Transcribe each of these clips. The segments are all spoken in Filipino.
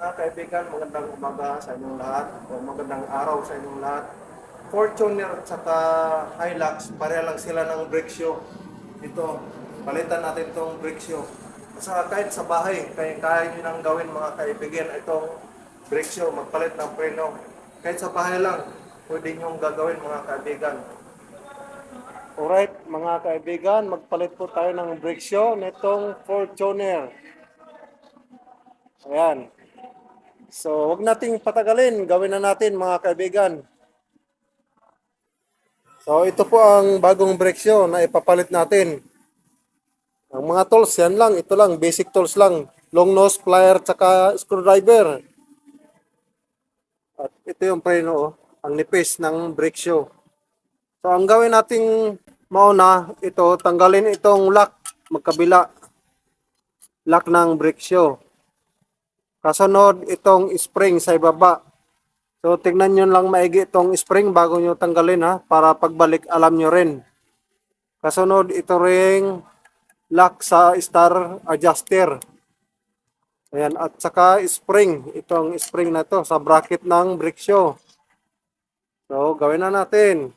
Mga kaibigan, magandang umaga sa inyong lahat o magandang araw sa inyong lahat. Fortuner at Hilux, pareha lang sila ng brake shoe. Ito, palitan natin itong brake shoe. At saka kahit sa bahay, kaya kaya nyo nang gawin mga kaibigan itong brake shoe, magpalit ng preno. Kahit sa bahay lang, pwede nyo gagawin mga kaibigan. Alright, mga kaibigan, magpalit po tayo ng brake shoe nitong Fortuner. Ayan. So, wag nating patagalin. Gawin na natin mga kaibigan. So, ito po ang bagong brake shoe na ipapalit natin. Ang mga tools, yan lang. Ito lang, basic tools lang. Long nose, plier, tsaka screwdriver. At ito yung preno, oh, ang nipis ng brake shoe. So, ang gawin nating mauna, ito, tanggalin itong lock, magkabila. Lock ng brake shoe. Kasunod, itong spring sa ibaba. So, tignan nyo lang maigi itong spring bago nyo tanggalin ha, para pagbalik alam nyo rin. Kasunod, ito ring lock sa star adjuster. Ayan, at saka spring, itong spring na to sa bracket ng brake shoe. So, gawin na natin.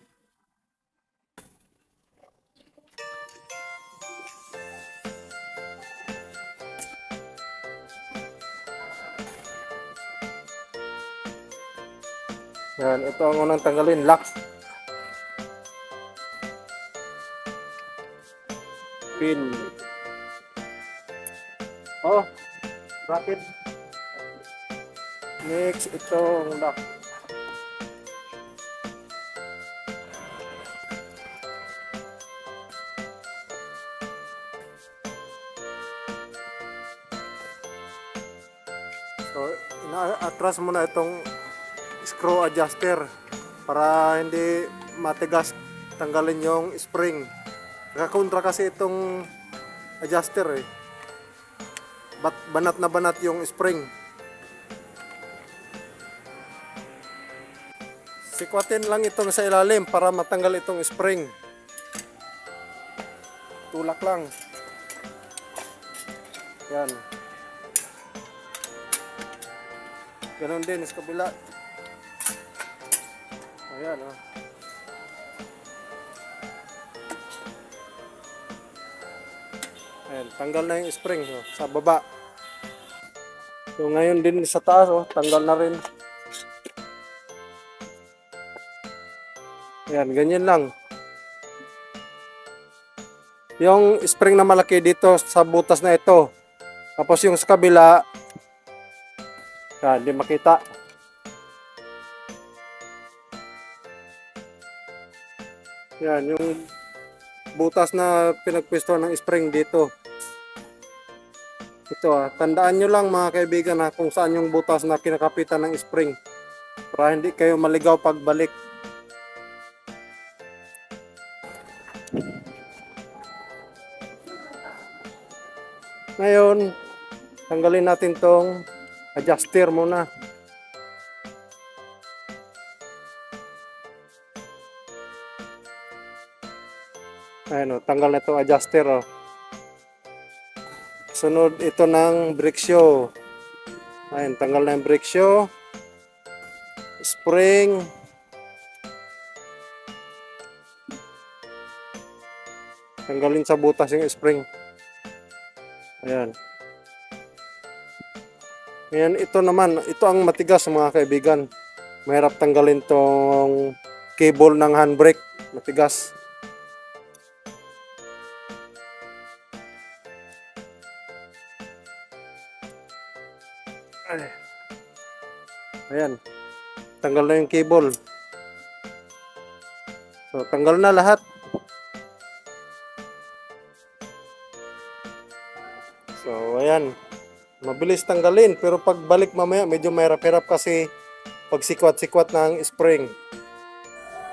Yan, ito ang unang tanggalin, lock. Pin. Oh, bracket. Next, itong lock. So, ina-atras mo na itong screw adjuster para hindi matigas tanggalin yung spring. Nakakontra kasi itong adjuster eh. Bat, banat na banat yung spring. Sikwatin lang itong sa ilalim para matanggal itong spring. Tulak lang. Yan. Ganon din sa kabila. Ayan, oh. Ayan, tanggal na yung spring oh, sa baba. So ngayon din sa taas, oh, tanggal na rin. Ayan, ganyan lang. Yung spring na malaki dito sa butas na ito. Tapos yung sa kabila, yan, di makita. Yan, yung butas na pinagpwesto ng spring dito. Ito ah, tandaan nyo lang mga kaibigan ha, kung saan yung butas na kinakapitan ng spring. Para hindi kayo maligaw pagbalik. Ngayon, tanggalin natin tong adjuster muna. Ayan o, tanggal na itong adjuster o. Sunod ito ng brake shoe. Ayan, tanggal na yung brake shoe. Spring. Tanggalin sa butas yung spring. Ayan. Ayan, ito naman, ito ang matigas mga kaibigan. Mahirap tanggalin tong cable ng handbrake. Matigas. Ayan. Tanggal na yung cable. So, tanggal na lahat. So, ayan. Mabilis tanggalin. Pero pagbalik mamaya, medyo mahirap-hirap kasi pag sikwat-sikwat ng spring.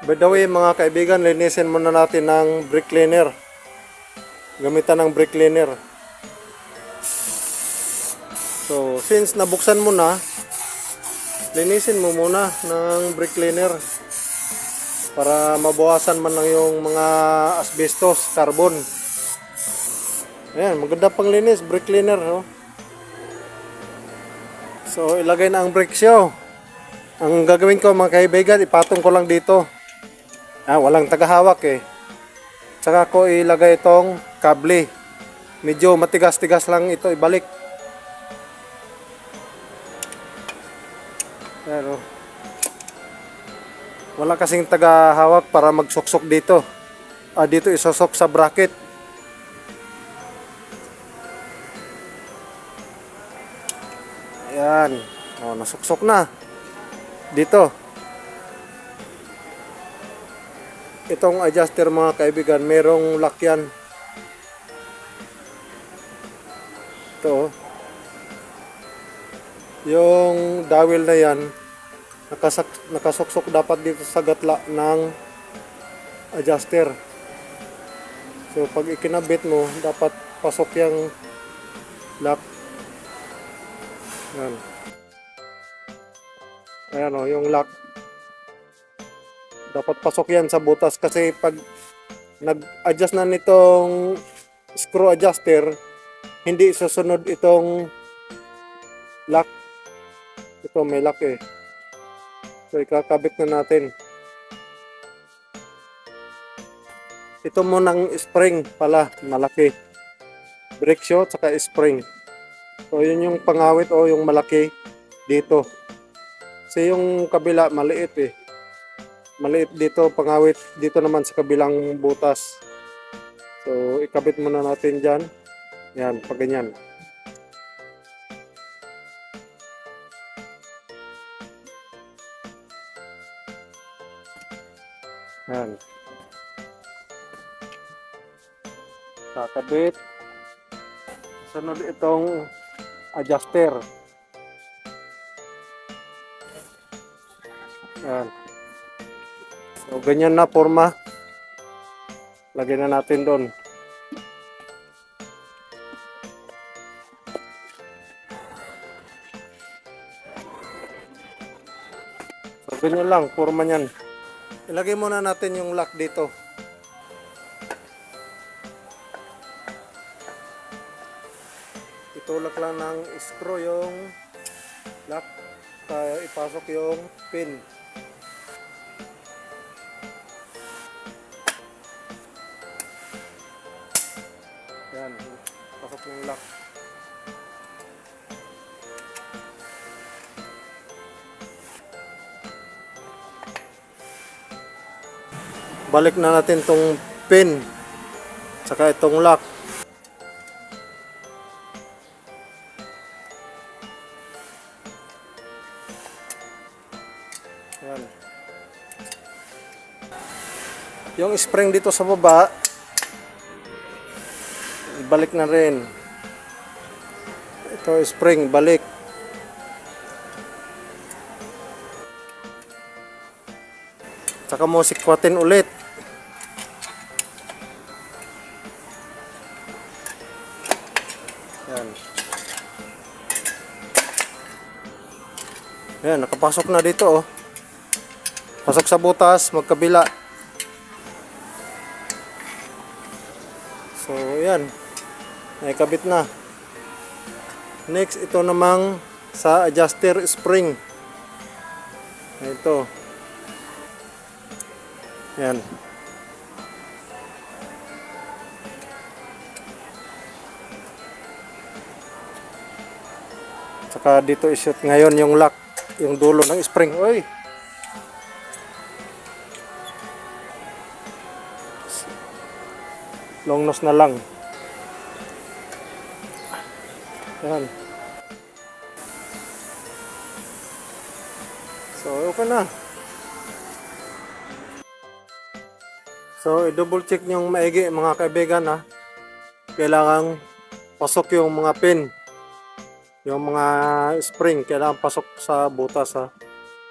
By the way, mga kaibigan, linisin muna natin ng brake cleaner. Gamitan ng brake cleaner. So, since nabuksan mo na, linisin mo muna ng brake cleaner para mabawasan man lang yung mga asbestos, carbon. Ayan, maganda pang linis, brake cleaner. Oh. So, ilagay na ang brake show. Ang gagawin ko mga kaibigan, ipatong ko lang dito. Ah, walang tagahawak eh. Tsaka ko ilagay itong kable. Medyo matigas-tigas lang ito ibalik. Pero wala kasing tagahawak para magsuksok dito. Ah, dito isosok sa bracket. Ayan. Oh, nasuksok na. Dito. Itong adjuster mga kaibigan, merong lock yan. Ito. oh. Yung dowel na yan, nakasak, nakasuksok dapat dito sa gatla ng adjuster. So pag ikinabit mo, dapat pasok yung lock. Yan. Ayan o, yung lock. Dapat pasok yan sa butas kasi pag nag-adjust na nitong screw adjuster, hindi susunod itong lock. Ito may lock eh. So ikakabit na natin. Ito mo ng spring pala, malaki. Brake shoe tsaka spring. So yun yung pangawit o yung malaki dito. Kasi yung kabila maliit eh. Maliit dito pangawit dito naman sa kabilang butas. So ikabit muna natin dyan. Yan, pag ganyan. Kakabit. Sunod itong adjuster. Yan. So, ganyan na forma. Lagyan na natin doon. So, ganyan lang, forma niyan. Ilagay muna natin yung lock dito. Itulak lang ng screw yung lock. Kaya ipasok yung pin. Yan, pasok yung lock. Balik na natin tong pin. Saka itong lock. Yung spring dito sa baba, balik na rin. Ito spring, balik. Tsaka mo sikwatin ulit. Yan. Yan, nakapasok na dito oh. Pasok sa butas, magkabila. So, yan. Naikabit na. Next, ito namang sa adjuster spring. Ito. Yan. Saka dito ishoot ngayon yung lock, yung dulo ng spring. Oy! Long nose na lang. Yan. So, okay na. So, i-double check nyo maigi mga kaibigan ha. Kailangan pasok yung mga pin. Yung mga spring, kailangan pasok sa butas ha.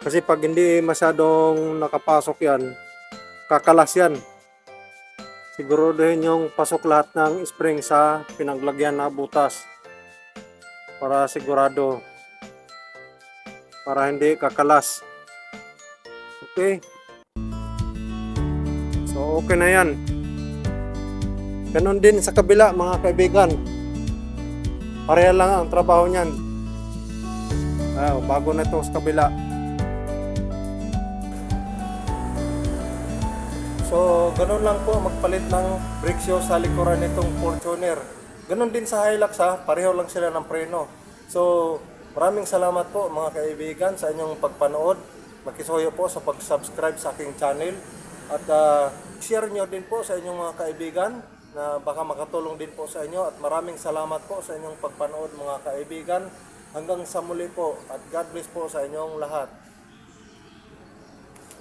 Kasi pag hindi masyadong nakapasok yan, kakalas yan. Siguruduhin yung pasok lahat ng spring sa pinaglagyan na butas. Para sigurado. Para hindi kakalas. Okay. So, okay na yan. Ganon din sa kabila, mga kaibigan. Pareha lang ang trabaho niyan. Ah, bago na ito sa kabila. So, ganun lang po magpalit ng brake shoe sa likuran nitong Fortuner. Ganun din sa Hilux ha, pareho lang sila ng preno. So, maraming salamat po mga kaibigan sa inyong pagpanood. Makisuyo po sa pag-subscribe sa aking channel. At ah, share nyo din po sa inyong mga kaibigan na baka makatulong din po sa inyo. At maraming salamat po sa inyong pagpanood mga kaibigan. Hanggang sa muli po at God bless po sa inyong lahat.